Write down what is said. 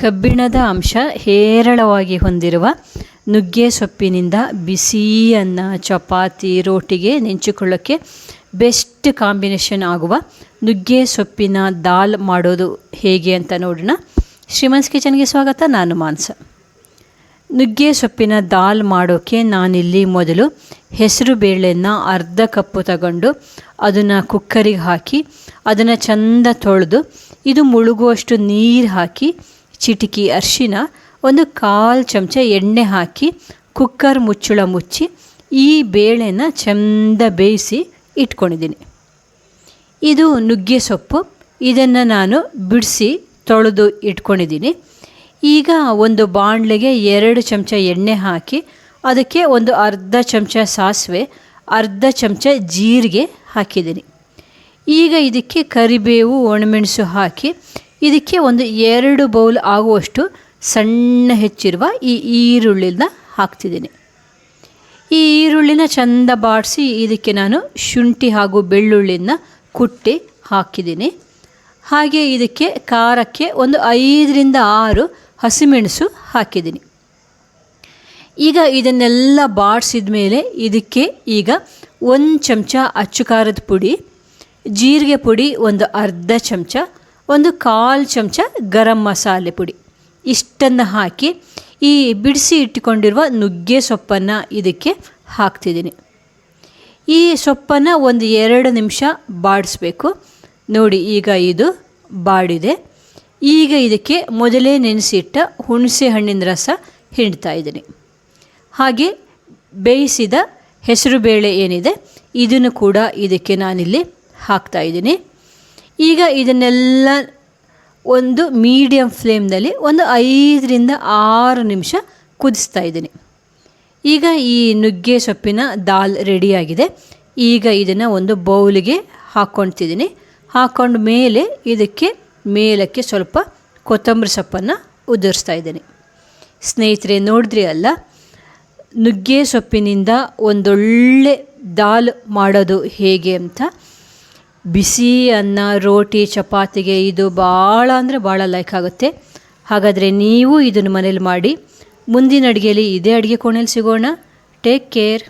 ಕಬ್ಬಿಣದ ಅಂಶ ಹೇರಳವಾಗಿ ಹೊಂದಿರುವ ನುಗ್ಗೆ ಸೊಪ್ಪಿನಿಂದ ಅನ್ನ ಚಪಾತಿ ರೋಟಿಗೆ ನೆಂಚಿಕೊಳ್ಳೋಕ್ಕೆ ಬೆಸ್ಟ್ ಕಾಂಬಿನೇಷನ್ ಆಗುವ ನುಗ್ಗೆ ಸೊಪ್ಪಿನ ದಾಲ್ ಮಾಡೋದು ಹೇಗೆ ಅಂತ ನೋಡೋಣ. ಶ್ರೀಮನ್ಸ್ ಕಿಚನ್ಗೆ ಸ್ವಾಗತ, ನಾನು ಮಾನ್ಸ. ನುಗ್ಗೆ ಸೊಪ್ಪಿನ ದಾಲ್ ಮಾಡೋಕ್ಕೆ ನಾನಿಲ್ಲಿ ಮೊದಲು ಹೆಸರು ಬೇಳೆನ ಅರ್ಧ ಕಪ್ಪು ತಗೊಂಡು ಅದನ್ನು ಕುಕ್ಕರಿಗೆ ಹಾಕಿ, ಅದನ್ನು ಚೆಂದ ತೊಳೆದು, ಇದು ಮುಳುಗುವಷ್ಟು ನೀರು ಹಾಕಿ ಚಿಟಿಕಿ ಅರಿಶಿನ, ಒಂದು ಕಾಲು ಚಮಚ ಎಣ್ಣೆ ಹಾಕಿ ಕುಕ್ಕರ್ ಮುಚ್ಚಳ ಮುಚ್ಚಿ ಈ ಬೇಳೆನ ಚೆಂದ ಬೇಯಿಸಿ ಇಟ್ಕೊಂಡಿದ್ದೀನಿ. ಇದು ನುಗ್ಗೆ ಸೊಪ್ಪು. ಇದನ್ನು ನಾನು ಬಿಡಿಸಿ ತೊಳೆದು ಇಟ್ಕೊಂಡಿದ್ದೀನಿ. ಈಗ ಒಂದು ಬಾಣಲೆಗೆ ಎರಡು ಚಮಚ ಎಣ್ಣೆ ಹಾಕಿ ಅದಕ್ಕೆ ಒಂದು ಅರ್ಧ ಚಮಚ ಸಾಸಿವೆ, ಅರ್ಧ ಚಮಚ ಜೀರಿಗೆ ಹಾಕಿದ್ದೀನಿ. ಈಗ ಇದಕ್ಕೆ ಕರಿಬೇವು, ಒಣಮೆಣಸು ಹಾಕಿ ಇದಕ್ಕೆ ಒಂದು ಎರಡು ಬೌಲ್ ಆಗುವಷ್ಟು ಸಣ್ಣ ಹೆಚ್ಚಿರುವ ಈ ಈರುಳ್ಳಿನ ಹಾಕ್ತಿದ್ದೀನಿ. ಈ ಈರುಳ್ಳಿನ ಚಂದ ಬಾಡಿಸಿ ಇದಕ್ಕೆ ನಾನು ಶುಂಠಿ ಹಾಗೂ ಬೆಳ್ಳುಳ್ಳಿನ ಕುಟ್ಟಿ ಹಾಕಿದ್ದೀನಿ. ಹಾಗೆ ಇದಕ್ಕೆ ಖಾರಕ್ಕೆ ಒಂದು ಐದರಿಂದ ಆರು ಹಸಿಮೆಣಸು ಹಾಕಿದ್ದೀನಿ. ಈಗ ಇದನ್ನೆಲ್ಲ ಬಾಡಿಸಿದ ಮೇಲೆ ಇದಕ್ಕೆ ಈಗ ಒಂದು ಚಮಚ ಅಚ್ಚು ಖಾರದ ಪುಡಿ, ಜೀರಿಗೆ ಪುಡಿ ಒಂದು ಅರ್ಧ ಚಮಚ ಒಂದು ಕಾಲು ಚಮಚ ಗರಂ ಮಸಾಲೆ ಪುಡಿ. ಇಷ್ಟನ್ನು ಹಾಕಿ ಈ ಬಿಡಿಸಿ ಇಟ್ಟುಕೊಂಡಿರುವ ನುಗ್ಗೆ ಸೊಪ್ಪನ್ನು ಇದಕ್ಕೆ ಹಾಕ್ತಿದ್ದೀನಿ. ಈ ಸೊಪ್ಪನ್ನು ಒಂದು ಎರಡು ನಿಮಿಷ ಬಾಡಿಸ್ಬೇಕು. ನೋಡಿ, ಈಗ ಇದು ಬಾಡಿದೆ. ಈಗ ಇದಕ್ಕೆ ಮೊದಲೇ ನೆನೆಸಿಟ್ಟ ಹುಣಸೆ ಹಣ್ಣಿನ ರಸ ಹಿಂಡ್ತಾ ಇದ್ದೀನಿ. ಹಾಗೆ ಬೇಯಿಸಿದ ಹೆಸರುಬೇಳೆ ಏನಿದೆ, ಇದನ್ನು ಕೂಡ ಇದಕ್ಕೆ ನಾನಿಲ್ಲಿ ಹಾಕ್ತಾ ಇದ್ದೀನಿ. ಈಗ ಇದನ್ನೆಲ್ಲ ಒಂದು ಮೀಡಿಯಮ್ ಫ್ಲೇಮ್ನಲ್ಲಿ ಒಂದು ಐದರಿಂದ ಆರು ನಿಮಿಷ ಕುದಿಸ್ತಾ ಇದ್ದೀನಿ. ಈಗ ಈ ನುಗ್ಗೆ ಸೊಪ್ಪಿನ ದಾಲ್ ರೆಡಿಯಾಗಿದೆ ಈಗ ಇದನ್ನು ಒಂದು ಬೌಲಿಗೆ ಹಾಕ್ಕೊಳ್ತಿದ್ದೀನಿ ಹಾಕ್ಕೊಂಡ ಮೇಲೆ ಇದಕ್ಕೆ ಮೇಲಕ್ಕೆ ಸ್ವಲ್ಪ ಕೊತ್ತಂಬರಿ ಸೊಪ್ಪನ್ನು ಉದುರಿಸ್ತಾ ಇದ್ದೀನಿ. ಸ್ನೇಹಿತರೆ, ನೋಡಿದ್ರಿ ಅಲ್ಲ? ನುಗ್ಗೆ ಸೊಪ್ಪಿನಿಂದ ಒಂದೊಳ್ಳೆ ದಾಲ್ ಮಾಡೋದು ಹೇಗೆ ಅಂತ? ಬಿಸಿ ಅನ್ನ, ರೋಟಿ, ಚಪಾತಿಗೆ ಇದು ಭಾಳ ಅಂದರೆ ಭಾಳ ಲೈಕ್ ಆಗುತ್ತೆ. ಹಾಗಾದರೆ ನೀವು ಇದನ್ನು ಮನೇಲಿ ಮಾಡಿ, ಮುಂದಿನ ಅಡುಗೆಯಲ್ಲಿ ಇದೇ ಅಡುಗೆ ಕೋಣೆಯಲ್ಲಿ ಸಿಗೋಣ. Take care